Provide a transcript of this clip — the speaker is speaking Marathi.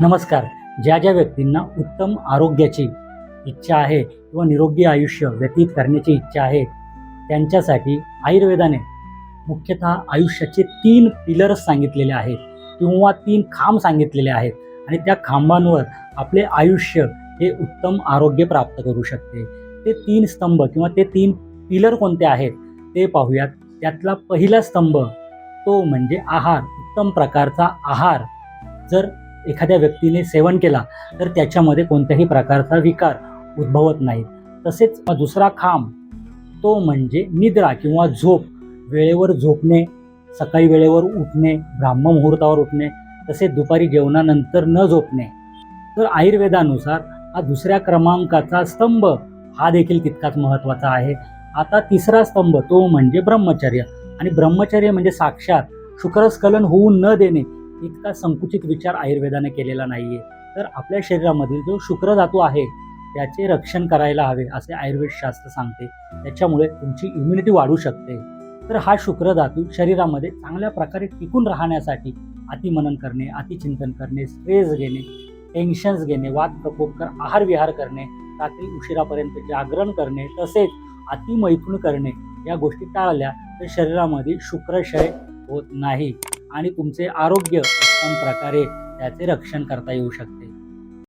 नमस्कार. ज्या ज्या व्यक्तींना उत्तम आरोग्याची इच्छा आहे किंवा निरोगी आयुष्य व्यतीत करण्याची इच्छा आहे त्यांच्यासाठी आयुर्वेदाने मुख्यतः आयुष्याचे तीन पिलर्स सांगितलेले आहेत किंवा तीन खांब सांगितलेले आहेत आणि त्या खांबांवर आपले आयुष्य हे उत्तम आरोग्य प्राप्त करू शकते. ते तीन स्तंभ किंवा ते तीन पिलर कोणते आहेत ते पाहूयात. त्यातला पहिला स्तंभ तो म्हणजे आहार. उत्तम प्रकारचा आहार. जर एखाद्या व्यक्तीने सेवन केला तर त्याच्यामध्ये कोणत्याही प्रकारचा विकार उद्भवत नाही. तसेच दुसरा खांब तो म्हणजे निद्रा किंवा झोप. वेळेवर झोपणे सकाळी वेळेवर उठणे ब्राह्म मुहूर्तावर उठणे तसेच दुपारी जेवणानंतर न झोपणे. तर आयुर्वेदानुसार हा दुसऱ्या क्रमांकाचा स्तंभ हा देखील तितकाच महत्त्वाचा आहे. आता तिसरा स्तंभ तो म्हणजे ब्रह्मचर्य. आणि ब्रह्मचर्य म्हणजे साक्षात शुक्रस्खलन होऊ न देणे इतका संकुचित विचार आयुर्वेदाने केलेला नाही आहे तर आपल्या शरीरामधील जो शुक्रधातू आहे त्याचे रक्षण करायला हवे असे आयुर्वेद शास्त्र सांगते. त्याच्यामुळे तुमची इम्युनिटी वाढू शकते. तर हा शुक्रधातू शरीरामध्ये चांगल्या प्रकारे टिकून राहण्यासाठी अतिमनन करणे अतिचिंतन करणे स्ट्रेस घेणे टेन्शन्स घेणे वाद प्रकोपकर आहार विहार करणे रात्री उशिरापर्यंत जागरण करणे तसेच अतिमैथून करणे या गोष्टी टाळल्या तर शरीरामध्ये शुक्रक्षय होत नाही. आणि तुमचे आरोग्य उत्तम प्रकारे त्याचे रक्षण करता येऊ शकते.